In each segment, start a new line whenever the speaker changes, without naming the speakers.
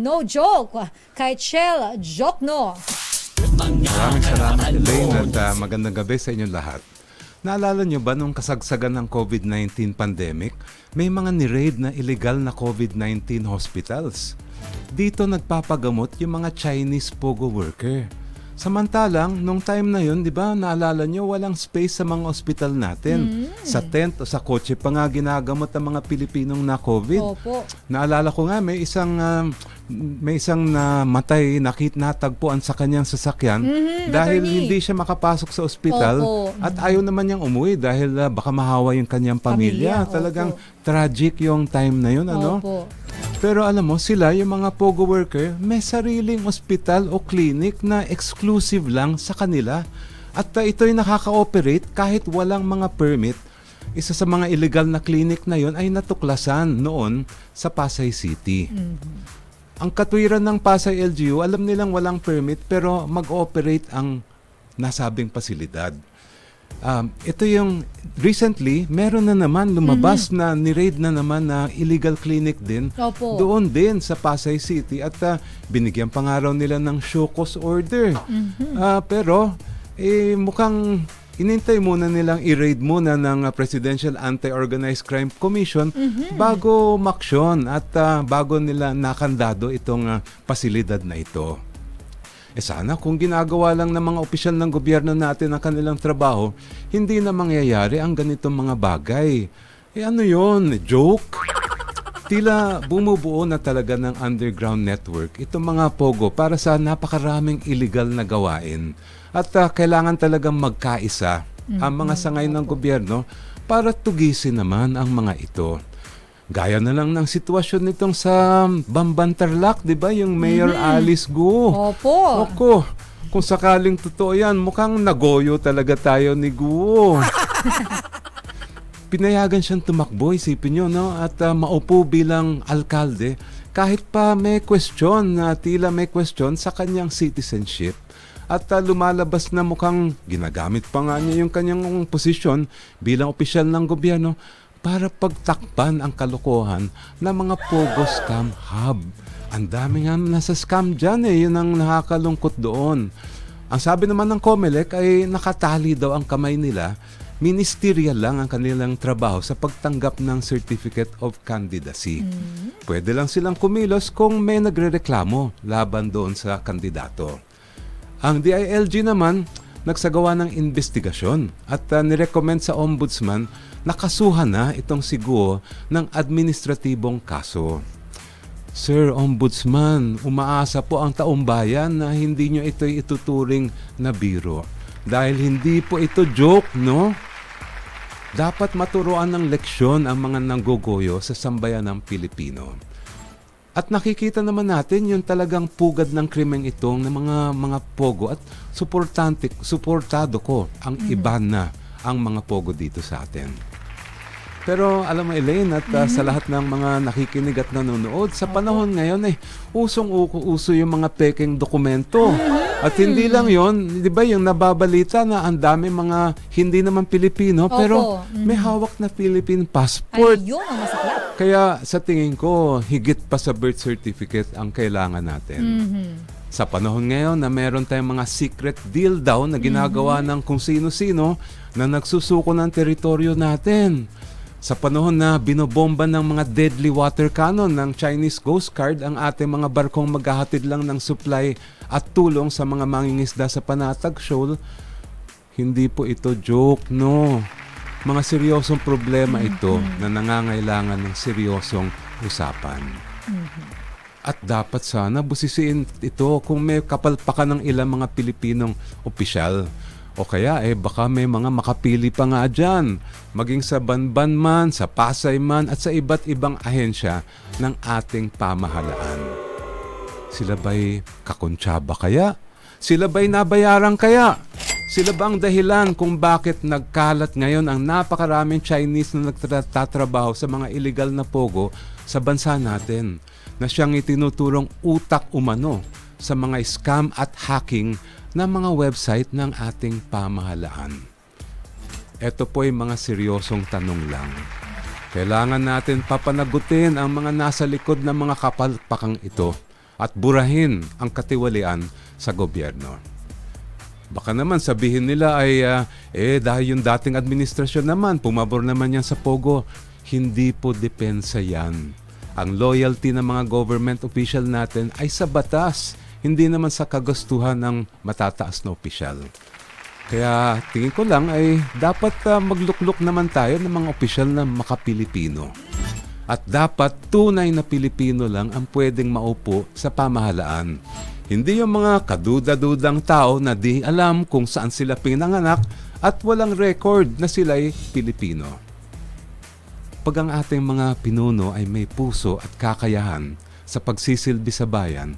no joke. Kay Chel Jokno.
Maraming salamat Elaine at ah, magandang gabi sa inyong lahat. Naalala nyo ba nung kasagsagan ng COVID-19 pandemic, may mga ni-raid na illegal na COVID-19 hospitals. Dito nagpapagamot yung mga Chinese pogo worker. Samantalang, nung time na yun, di ba, naalala nyo, walang space sa mga ospital natin. Sa tent o sa kotse pa nga ginagamot ang mga Pilipinong na COVID.
Opo.
Naalala ko nga may isang um, may isang namatay nakit natagpuan sa kanyang sasakyan
Mhm,
dahil
attorney.
hindi siya makapasok sa ospital
Opo.
at ayaw naman niyang umuwi dahil uh, baka mahawa yung kanyang pamilya.
Pamilya,
Talagang
opo.
tragic yung time na yun, ano? Pero alam mo, sila, yung mga pogo worker, may sariling ospital o clinic na exclusive lang sa kanila. At uh, ito'y nakaka-operate kahit walang mga permit. Isa sa mga illegal na clinic na yon ay natuklasan noon sa Pasay City. Ang katwiran ng Pasay LGU, alam nilang walang permit pero mag-operate ang nasabing pasilidad. Um, ito yung recently, meron na naman lumabas na ni-raid na naman na illegal clinic din
Opo.
doon din sa Pasay City at ah, binigyan pa nga raw nila ng show cause order. Ah, pero eh, mukhang inintay muna nilang i-raid muna ng ah, Presidential Anti-Organized Crime Commission bago maksyon at ah, bago nila nakandado itong ah, pasilidad na ito. Eh sana kung ginagawa lang ng mga opisyal ng gobyerno natin ang kanilang trabaho, hindi na mangyayari ang ganitong mga bagay. Eh ano yon Joke? Tila bumubuo na talaga ng underground network itong mga pogo para sa napakaraming illegal na gawain. At ah, kailangan talagang magkaisa ang mga sangay ng gobyerno para tugisin naman ang mga ito. Gaya na lang ng sitwasyon nitong sa Bambantarlak, di ba? Yung Mayor Alice Guo.
Opo.
Oko, kung sakaling totoo yan, mukhang nagoyo talaga tayo ni Guo. Pinayagan siyang tumakbo, isipin nyo, no? At ah, maupo bilang alkalde kahit pa may question, na tila may question sa kanyang citizenship. At ah, lumalabas na mukhang ginagamit pa nga niya yung kanyang posisyon bilang opisyal ng gobyerno para pagtakpan ang kalokohan ng mga Pogo Scam Hub. Ang dami nga nasa scam dyan eh, yun ang nakakalungkot doon. Ang sabi naman ng COMELEC ay nakatali daw ang kamay nila, ministerial lang ang kanilang trabaho sa pagtanggap ng Certificate of Candidacy. Pwede lang silang kumilos kung may nagrereklamo laban doon sa kandidato. Ang DILG naman nagsagawa ng investigasyon at uh, nirecommend sa ombudsman na kasuhan na itong si Guo ng administratibong kaso. Sir Ombudsman, umaasa po ang taong bayan na hindi nyo ito'y ituturing na biro. Dahil hindi po ito joke, no? Dapat maturuan ng leksyon ang mga nanggogoyo sa sambayan ng Pilipino. At nakikita naman natin yung talagang pugad ng krimeng itong ng mga mga pogo at suportante suportado ko ang iba na ang mga pogo dito sa atin. Pero alam mo Elaine at uh, sa lahat ng mga nakikinig at nanonood sa panahon ngayon eh usong uso yung mga peking dokumento. At hindi lang 'yon, 'di ba yung nababalita na ang dami mga hindi naman Pilipino
Opo.
pero may hawak na Philippine passport.
Ay, yun ang masaklap.
Kaya sa tingin ko, higit pa sa birth certificate ang kailangan natin.
Mhm.
Sa panahon ngayon na meron tayong mga secret deal daw na ginagawa ng kung sino-sino na nagsusuko ng teritoryo natin. Sa panahon na binobomba ng mga deadly water cannon ng Chinese Coast Guard ang ating mga barkong maghahatid lang ng supply at tulong sa mga mangingisda sa Panatag Shoal, hindi po ito joke, no. Mga seryosong problema ito na nangangailangan ng seryosong usapan. At dapat sana busisiin ito kung may kapalpakan ng ilang mga Pilipinong opisyal. O kaya eh baka may mga makapili pa nga dyan. Maging sa Banban man, sa Pasay man at sa iba't ibang ahensya ng ating pamahalaan. Sila ba'y kakontsaba kaya? Sila ba'y nabayaran kaya? Sila ba ang dahilan kung bakit nagkalat ngayon ang napakaraming Chinese na nagtatrabaho sa mga illegal na pogo sa bansa natin na siyang itinuturong utak umano sa mga scam at hacking ng mga website ng ating pamahalaan? Ito po ay mga seryosong tanong lang. Kailangan natin papanagutin ang mga nasa likod ng mga kapalpakang ito at burahin ang katiwalian sa gobyerno. Baka naman sabihin nila ay, ah, eh dahil yung dating administrasyon naman, pumabor naman yan sa Pogo. Hindi po depensa yan. Ang loyalty ng mga government official natin ay sa batas, hindi naman sa kagustuhan ng matataas na opisyal. Kaya tingin ko lang ay dapat ah, maglukluk naman tayo ng mga opisyal na makapilipino. At dapat tunay na Pilipino lang ang pwedeng maupo sa pamahalaan. Hindi yung mga kaduda-dudang tao na di alam kung saan sila pinanganak at walang record na sila'y Pilipino. Pag ang ating mga pinuno ay may puso at kakayahan sa pagsisilbi sa bayan,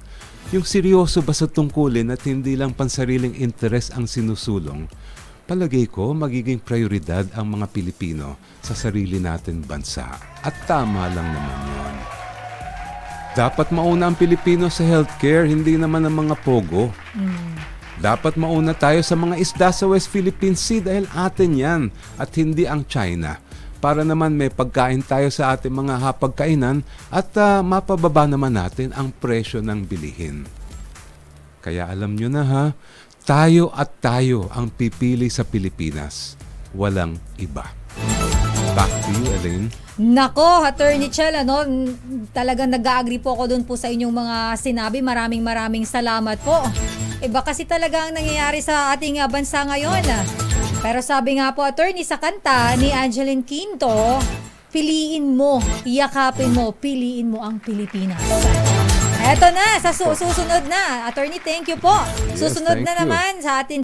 yung seryoso ba sa tungkulin at hindi lang pansariling interes ang sinusulong, palagay ko magiging prioridad ang mga Pilipino sa sarili natin bansa. At tama lang naman yun. Dapat mauna ang Pilipino sa healthcare, hindi naman ang mga pogo. Dapat mauna tayo sa mga isda sa West Philippine Sea dahil atin yan at hindi ang China. Para naman may pagkain tayo sa ating mga hapagkainan at ah, mapababa naman natin ang presyo ng bilihin. Kaya alam nyo na ha, tayo at tayo ang pipili sa Pilipinas. Walang iba. Back to you, Elaine.
Nako, Attorney Chel, ano, talagang nag-agree po ako dun po sa inyong mga sinabi. Maraming maraming salamat po. Iba kasi talaga ang nangyayari sa ating ah, bansa ngayon. Pero sabi nga po, Attorney, sa kanta ni Angeline Quinto, piliin mo, yakapin mo, piliin mo ang Pilipinas. Eto na, sa su- susunod na. Attorney, thank you po.
Yes,
Susunod
thank
na
you.
naman sa atin